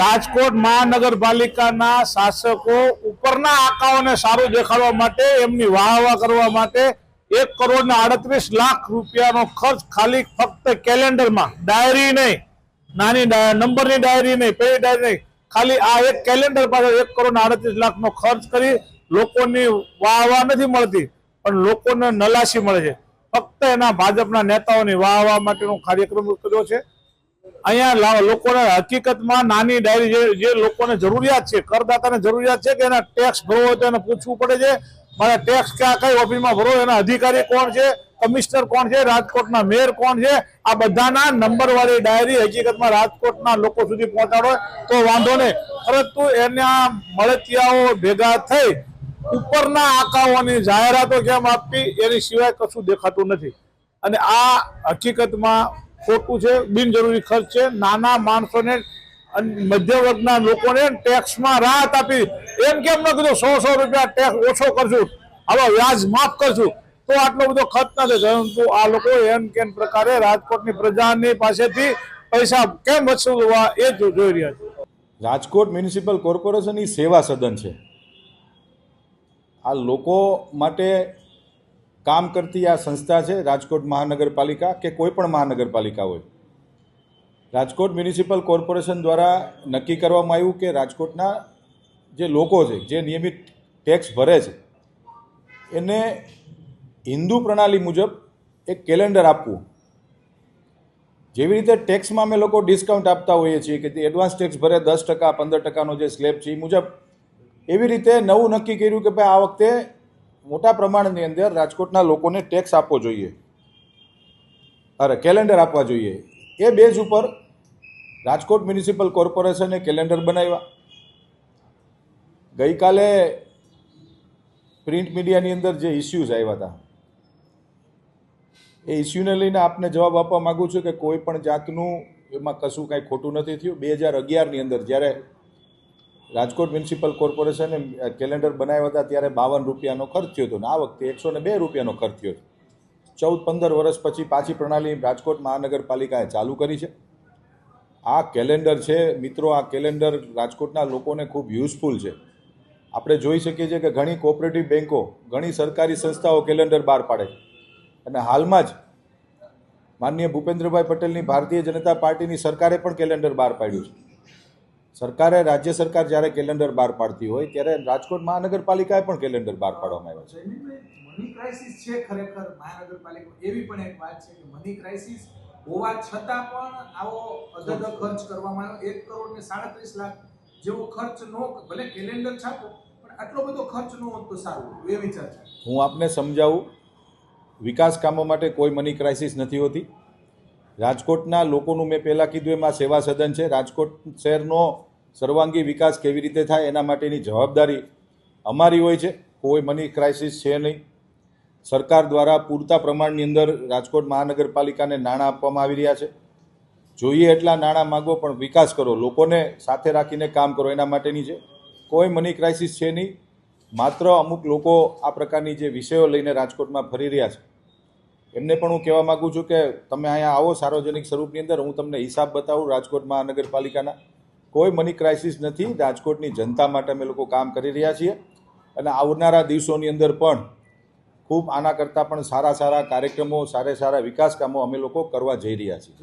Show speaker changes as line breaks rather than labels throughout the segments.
રાજકોટ મહાનગરપાલિકાના શાસકો ઉપરના આંકાઓને સારું દેખાડવા માટે, એમની વાહ વાહ કરવા માટે એક કરોડ ને આડત્રીસ લાખ રૂપિયાનો ખર્ચ ખાલી ફક્ત કેલેન્ડરમાં. ડાયરી નહીં. નાની નંબરની ડાયરી નહીં, પેલી ડાયરી નહીં. ખાલી આ એક કેલેન્ડર પાછળ એક કરોડ આડત્રીસ લાખનો ખર્ચ કરી લોકોની વાહ વાહ નથી મળતી, પણ લોકોને નલાસી મળે છે. ફક્ત એના ભાજપના નેતાઓની વાહ વાહ માટેનો કાર્યક્રમ કર્યો છે. અહીંયા લોકોને હકીકતમાં નાની ડાયરી જે લોકોને જરૂરિયાત છે, કરદાતાને જરૂરિયાત છે કે એના ટેક્સ ભરવો હોય તો એને પૂછવું પડે છે, મારે ટેક્સ ક્યાં કઈ ઓફિસમાં ભરો, એના અધિકારી કોણ છે કમિશનર કોણ છે, રાજકોટના મેયર કોણ છે, આ બધાના નંબર વાળી ડાયરી હકીકતમાં રાજકોટના લોકો સુધી પહોંચાડો તો વાંધો નહીં. પરંતુ એના મળતિયાઓ ભેગા થઈ ઉપરના આંકાઓની જાહેરાતો કેમ આપવી એની સિવાય કશું દેખાતું નથી. અને આ હકીકતમાં ખોટું છે, બિનજરૂરી ખર્ચ છે. નાના માણસોને મધ્ય વર્ગના લોકોને ટેક્સમાં રાહત આપી. એમ કેમ ન કીધું? સો સો રૂપિયા ટેક્સ ઓછો કરશું. હવે વ્યાજ માફ કરશું. તો આટલો બધો ખર્ચ ના થાય. પરંતુ આ લોકો એમ કેમ પ્રકારે રાજકોટની પ્રજાની પાસેથી પૈસા કેમ વસૂલવા એ જોઈ રહ્યા છે.
રાજકોટ મ્યુનિસિપલ કોર્પોરેશન એ સેવા સદન છે. આ લોકો માટે કામ કરતી આ સંસ્થા છે, રાજકોટ મહાનગરપાલિકા કે કોઈ પણ મહાનગરપાલિકા હોય. રાજકોટ મ્યુનિસિપલ કોર્પોરેશન દ્વારા નક્કી કરવામાં આવ્યું કે રાજકોટના જે લોકો છે, જે નિયમિત ટેક્સ ભરે છે, એને હિન્દુ પ્રણાલી મુજબ એક કેલેન્ડર આપવું. જેવી રીતે ટેક્સમાં અમે લોકો ડિસ્કાઉન્ટ આપતા હોઈએ છીએ કે એડવાન્સ ટેક્સ ભરે, દસ ટકા, પંદર ટકાનો જે સ્લેબ છે, એ મુજબ એવી રીતે નવું નક્કી કર્યું કે ભાઈ આ વખતે મોટા પ્રમાણની અંદર રાજકોટના લોકોને ટેક્સ આપવો જોઈએ. અરે કેલેન્ડર આપવા જોઈએ. એ બેઝ ઉપર રાજકોટ મ્યુનિસિપલ કોર્પોરેશને કેલેન્ડર બનાવ્યા. ગઈકાલે પ્રિન્ટ મીડિયાની અંદર જે ઇસ્યુઝ આવ્યા હતા, એ ઇસ્યુને લઈને આપને જવાબ આપવા માગું છું કે કોઈ પણ જાતનું એમાં કશું કાંઈ ખોટું નથી થયું. બે હજાર અગિયારની અંદર જ્યારે રાજકોટ મ્યુનિસિપલ કોર્પોરેશને કેલેન્ડર બનાવ્યા હતા ત્યારે બાવન રૂપિયાનો ખર્ચ થયો હતો. ને આ વખતે એકસો ને બે રૂપિયાનો ખર્ચ થયો છે. ચૌદ, પંદર વર્ષ પછી પાછી પ્રણાલી રાજકોટ મહાનગરપાલિકાએ ચાલુ કરી છે. આ કેલેન્ડર છે, મિત્રો, આ કેલેન્ડર રાજકોટના લોકોને ખૂબ યુઝફુલ છે. આપણે જોઈ શકીએ છીએ કે ઘણી કોઓપરેટિવ બેન્કો ઘણી સરકારી સંસ્થાઓ કેલેન્ડર બહાર પાડે છે. અને હાલમાં જ માનનીય ભૂપેન્દ્રભાઈ પટેલની ભારતીય જનતા પાર્ટીની સરકારે પણ કેલેન્ડર બહાર પાડ્યું છે. સરકારે રાજ્ય સરકાર જ્યારે કેલેન્ડર બહાર પાડતી હોય ત્યારે રાજકોટ મહાનગરપાલિકાએ પણ કેલેન્ડર બહાર પાડવામાં આવ્યો છે.
મની ક્રાઇસિસ છે ખરેખર મહાનગરપાલિકા એવી પણ એક વાત છે કે મની ક્રાઇસિસ હોવા છતાં પણ આવો અધધ ખર્ચ કરવામાં આવ્યો. એક કરોડ ને સાડત્રીસ લાખ જેવો ખર્ચ નો ભલે કેલેન્ડર છાપો પણ આટલો બધો ખર્ચ ન હોત તો સારું એવી છે
હું આપને સમજાવું વિકાસ કામો માટે કોઈ મની ક્રાઇસિસ નથી હોતી. રાજકોટના લોકોનું મેં પહેલાં કીધું એમાં સેવા સદન છે. રાજકોટ શહેરનો સર્વાંગી વિકાસ કેવી રીતે થાય એના માટેની જવાબદારી અમારી હોય છે. કોઈ મની ક્રાઇસિસ છે નહીં. સરકાર દ્વારા પૂરતા પ્રમાણની અંદર રાજકોટ મહાનગરપાલિકાને નાણાં આપવામાં આવી રહ્યા છે. જોઈએ એટલા નાણાં માગો, પણ વિકાસ કરો. લોકોને સાથે રાખીને કામ કરો, એના માટેની છે. કોઈ મની ક્રાઇસિસ છે નહીં. માત્ર અમુક લોકો આ પ્રકારની જે વિષયો લઈને રાજકોટમાં ફરી રહ્યા છે. એમને પણ હું કહેવા માગું છું કે તમે અહીંયા આવો સાર્વજનિક સ્વરૂપની અંદર. હું તમને હિસાબ બતાવું રાજકોટ મહાનગરપાલિકાના. કોઈ મની ક્રાઇસિસ નથી. રાજકોટની જનતા માટે અમે લોકો કામ કરી રહ્યા છીએ. અને આવનારા દિવસોની અંદર પણ ખૂબ આના કરતાં પણ સારા સારા કાર્યક્રમો સારા સારા વિકાસ કામો અમે લોકો કરવા જઈ રહ્યા છીએ.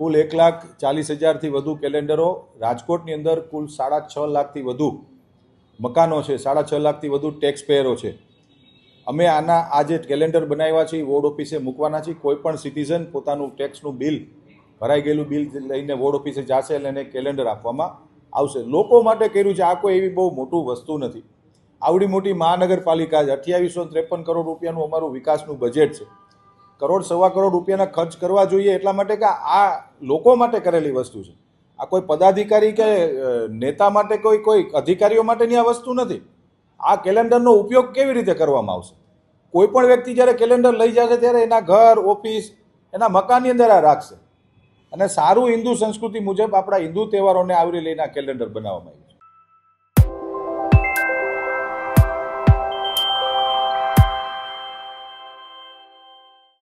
કુલ એક લાખ ચાલીસ હજારથી વધુ કેલેન્ડરો. રાજકોટની અંદર કુલ સાડા છ લાખથી વધુ મકાનો છે. સાડા છ લાખથી વધુ ટેક્સ પેયરો છે. અમે આના આ જે કેલેન્ડર બનાવ્યા છે, એ વોર્ડ ઓફિસે મૂકવાના છીએ કોઈ પણ સિટીઝન પોતાનું ટેક્સનું બિલ ભરાઈ ગયેલું બિલ લઈને વોર્ડ ઓફિસે જશે એટલે એને કેલેન્ડર આપવામાં આવશે. લોકો માટે કર્યું છે, આ કોઈ એવી બહુ મોટું વસ્તુ નથી. આવડી મોટી મહાનગરપાલિકા છે અઠ્યાવીસો ત્રેપન કરોડ રૂપિયાનું અમારું વિકાસનું બજેટ છે. કરોડ સવા કરોડ રૂપિયાના ખર્ચ કરવા જોઈએ એટલા માટે કે આ લોકો માટે કરેલી વસ્તુ છે. આ કોઈ પદાધિકારી કે નેતા માટે કોઈ કોઈ અધિકારીઓ માટેની આ વસ્તુ નથી. આ કેલેન્ડરનો ઉપયોગ કેવી રીતે કરવામાં આવશે? કોઈ પણ વ્યક્તિ જ્યારે કેલેન્ડર લઈ જશે ત્યારે એના ઘર, ઓફિસ, એના મકાનની અંદર આ રાખશે. અને સારું હિન્દુ સંસ્કૃતિ મુજબ આપણા હિન્દુ તહેવારોને આવરી લઈને આ કેલેન્ડર બનાવવામાં આવ્યું